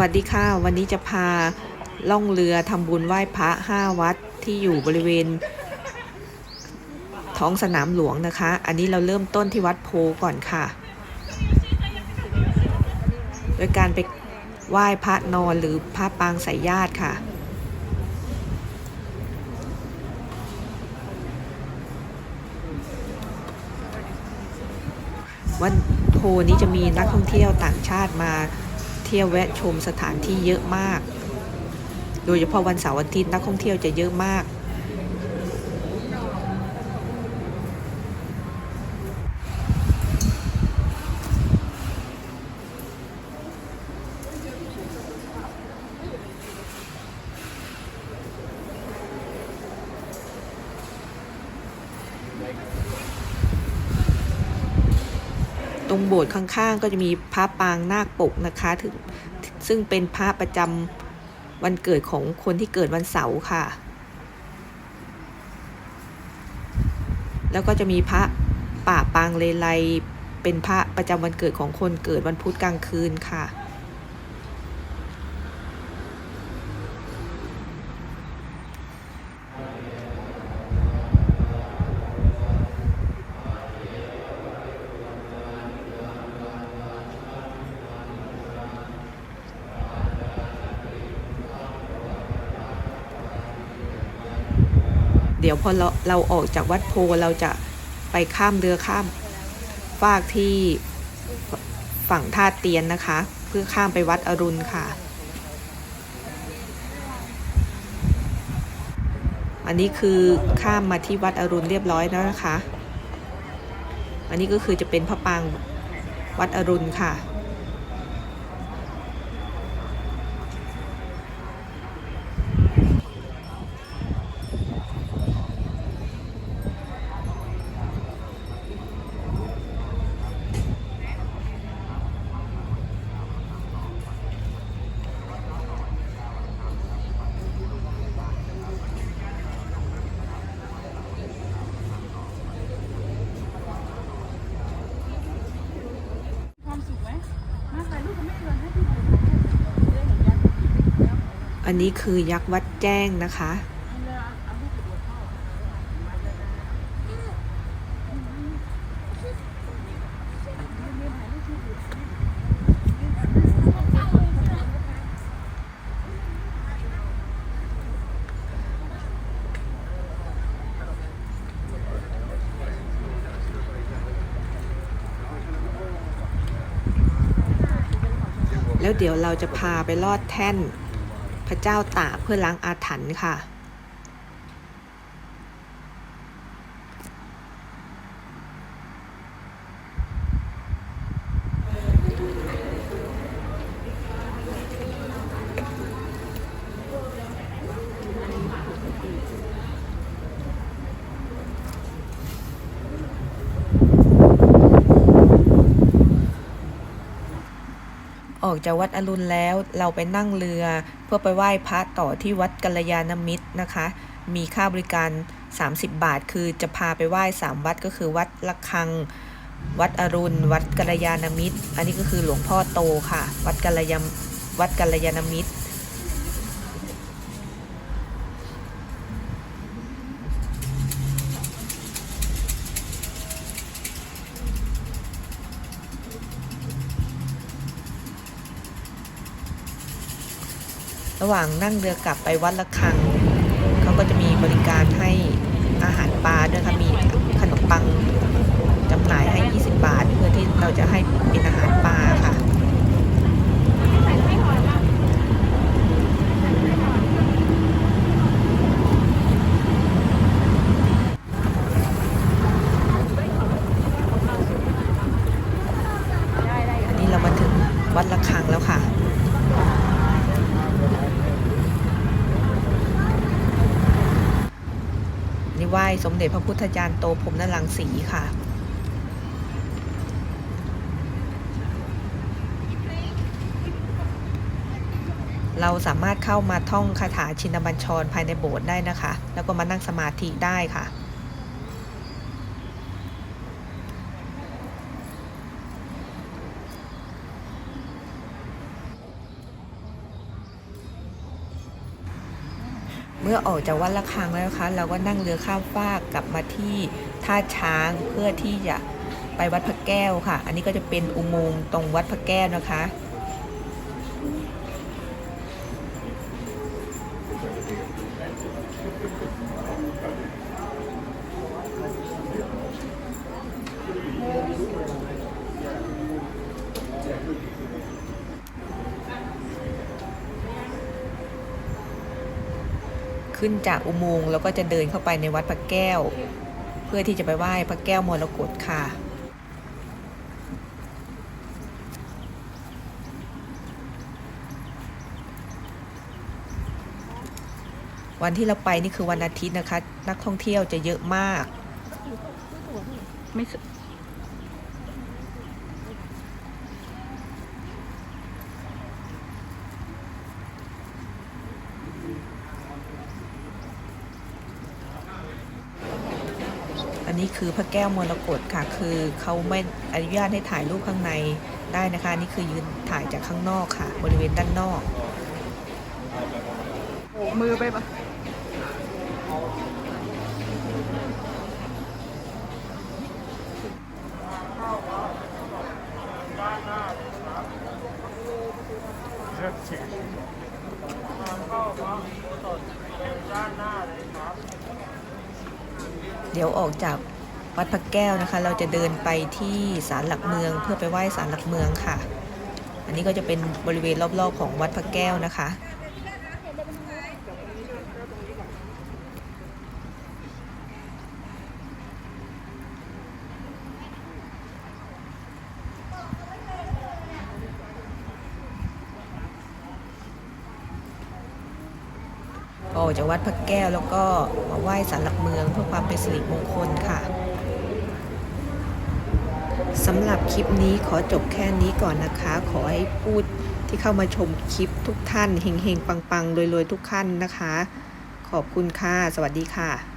วัสดีค่ะ วันนี้จะพาล่องเรือทำบุญไหว้พระห้าวัดที่อยู่บริเวณ ท้องสนามหลวงนะคะ อันนี้เราเริ่มต้นที่วัดโพก่อนค่ะ โดยการไปไหว้พระนอนหรือพระปางสายญาติค่ะ วัดโพนี้จะมีนักท่องเที่ยวต่างชาติมา ที่ยวแวะชมสถานที่เยอะมาก โดยเฉพาะวันเสาร์อาทิตย์นักท่องเที่ยวจะเยอะมาก รงโบสถ์ข้างๆ ก็จะมีพระปางนาคปกนะคะถึงซึ่งเป็นพระประจำวันเกิดของคนที่เกิดวันเสาร์ค่ะ แล้วก็จะมีพระป่าปางเลไลเป็นพระประจำวันเกิดของคนเกิดวันพุธกลางคืนค่ะ เดี๋ยวพอเราเราออกจากวัดโพเราจะไปข้ามเรือข้ามฟากที่ฝั่งท่าเตียนนะคะ เพื่อข้ามไปวัดอรุณค่ะ อันนี้คือข้ามมาที่วัดอรุณเรียบร้อยแล้วนะคะ อันนี้ก็คือจะเป็นพระปางวัดอรุณค่ะ ความสุขไหมมาถ่ายรูปกับแม่ก่อนให้พี่ถ่ายรูปได้เห็นยักษ์แล้ว อันนี้คือยักษ์วัดแจ้งนะคะ แล้วเดี๋ยวเราจะพาไปลอดแท่น พระเจ้าตากเพื่อล้างอาถรรพ์ค่ะ ออกจากวัดอรุณแล้ว เราไปนั่งเรือ เพื่อไปไหว้พระต่อที่วัดกัลยาณมิตรนะคะ มีค่าบริการ 30 บาท คือจะพาไปไหว้ 3 วัดก็คือวัดละคัง วัดอรุณ วัดกัลยาณมิตร อันนี้ก็คือหลวงพ่อโตค่ะ วัดกัลยาวัดกัลยาณมิตร ระหว่างนั่งเรือกลับไปวัดละคังเขาก็จะมีบริการให้อาหารปลาด้วยค่ะมีปังจำหน่ายให้ 20 บาท เพื่อที่เราจะให้เป็นอาหารปลาค่ะ อันนี้เรามาถึงวัดละคังแล้วค่ะ นี่ ไหว้สมเด็จพระพุทธจารย์โตพรมนรังสีค่ะ เราสามารถเข้ามาท่องคาถาชินบัญชรภายในโบสถ์ได้นะคะ แล้วก็มานั่งสมาธิได้ค่ะ เมื่อออกจากวัดละคังแล้วนะคะ เราก็นั่งเรือข้ามฟากกลับมาที่ท่าช้างเพื่อที่จะไปวัดพระแก้วค่ะ อันนี้ก็จะเป็นอุโมงค์ตรงวัดพระแก้วนะคะ ขึ้นจากอุโมงค์แล้วก็จะเดินเข้าไปในวัดพระแก้ว เพื่อที่จะไปไหว้พระแก้วมรกตค่ะ วันที่เราไปนี่คือวันอาทิตย์นะคะ นักท่องเที่ยวจะเยอะมาก ไม่ นนี้คือพระแก้วมรกตค่ะ คือเขาไม่อนุญาตให้ถ่ายรูปข้างในได้นะคะอันนี่คือยืนถ่ายจากข้างนอกค่ะ บริเวณด้านนอกโบกมือไปปะ เดี๋ยวออกจากวัดพระแก้วนะคะ เราจะเดินไปที่ศาลหลักเมือง เพื่อไปไหว้ศาลหลักเมืองค่ะ อันนี้ก็จะเป็นบริเวณรอบๆของวัดพระแก้วนะคะ กจะวัดพระแก้วแล้วก็มาไหว้ศาลหลักเมืองเพื่อความเป็นสิริมงคลค่ะสำหรับคลิปนี้ขอจบแค่นี้ก่อนนะคะ ขอให้พูดที่เข้ามาชมคลิปทุกท่านเฮงๆ ปังๆรวยๆ ทุกท่านนะคะ ขอบคุณค่ะ สวัสดีค่ะ